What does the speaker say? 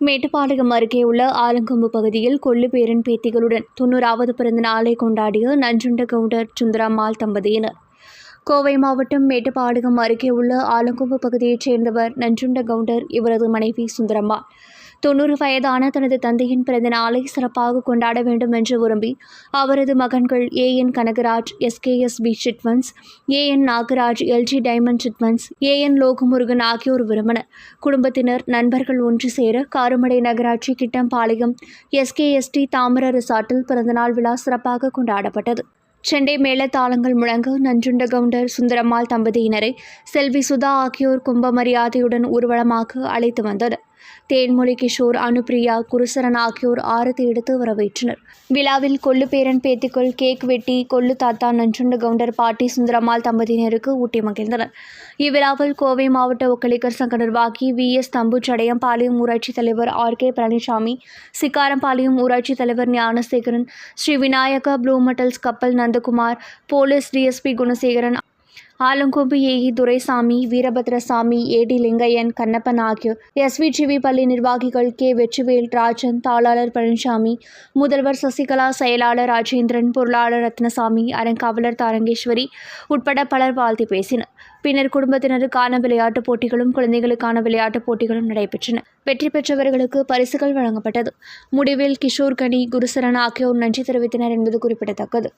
மேட்டுப்பாளையம் அருகே உள்ள ஆலங்கொம்பு பகுதியில் கொள்ளு பேரன் பேத்திகளுடன் தொண்ணூறாவது பிறந்த நாளை கொண்டாடிய நஞ்சுண்ட கவுண்டர் சுந்தரம்மாள் தம்பதியினர். கோவை மாவட்டம் மேட்டுப்பாளையம் அருகே உள்ள ஆலங்கொம்பு பகுதியைச் சேர்ந்தவர் நஞ்சுண்ட கவுண்டர் இவரது மனைவி சுந்தரம்மாள். தொண்ணூறு வயதான தனது தந்தையின் பிறந்த நாளை சிறப்பாக கொண்டாட வேண்டும் என்று விரும்பி அவரது மகன்கள் A. N. Kanagaraj SKS P. சிட்வன்ஸ் A. N. Nagaraj LG diamond சிட்வன்ஸ் A. N. Logamurugan ஆகியோர் விரும்பினர். குடும்பத்தினர் நண்பர்கள் ஒன்று சேர காருமடை நகராட்சி கிட்டம்பாளையம் எஸ்கேஎஸ்டி தாமர ரிசார்ட்டில் பிறந்தநாள் விழா சிறப்பாக கொண்டாடப்பட்டது. செண்டை மேளதாளங்கள் முழங்க நஞ்சுண்ட கவுண்டர் சுந்தரம்மாள் தம்பதியினரை செல்வி சுதா ஆகியோர் கும்ப மரியாதையுடன் ஊர்வலமாக அழைத்து வந்தனர். தேன்மொழி கிஷோர் அனுப்பிரியா குருசரன் ஆகியோர் ஆரத்தி எடுத்து வரவேற்றனர். விழாவில் கொள்ளுப்பேரன் பேத்திக்குள் கேக் வெட்டி கொள்ளு தாத்தா நஞ்சுண்டு கவுண்டர் பாட்டி சுந்தரம்மாள் தம்பதியினருக்கு ஊட்டி மகிழ்ந்தனர். இவ்விழாவில் கோவை மாவட்ட ஒக்கலிகர் சங்க நிர்வாகி வி. எஸ். தம்புச்சடையம் பாளையம் ஊராட்சி தலைவர் ஆர். கே. பழனிசாமி சிக்காரம்பாளையம் ஊராட்சி தலைவர் ஞானசேகரன் ஸ்ரீ விநாயகா ப்ளூ மெட்டல்ஸ் கப்பல் Nandakumar police DSP Gunasekaran Alangombu AE Duraisamy Veerabathrasamy AD Lingaiyan Kannappan ஆகியோர். எஸ்விஜிவி பள்ளி நிர்வாகிகள் கே வெற்றிவேல் ராஜன் தாளாளர் பழனிசாமி முதல்வர் சசிகலா செயலாளர் ராஜேந்திரன் பொருளாளர் ரத்னசாமி அறங்காவலர் தாரங்கேஸ்வரி உட்பட பலர் வாழ்த்தி பேசினர். பின்னர் குடும்பத்தினருக்கான விளையாட்டுப் போட்டிகளும் குழந்தைகளுக்கான விளையாட்டுப் போட்டிகளும் நடைபெற்றன. வெற்றி பெற்றவர்களுக்கு பரிசுகள் வழங்கப்பட்டது. முடிவில் கிஷோர் கனி குருசரன் ஆகியோர் நன்றி தெரிவித்தனர் என்பது குறிப்பிடத்தக்கது.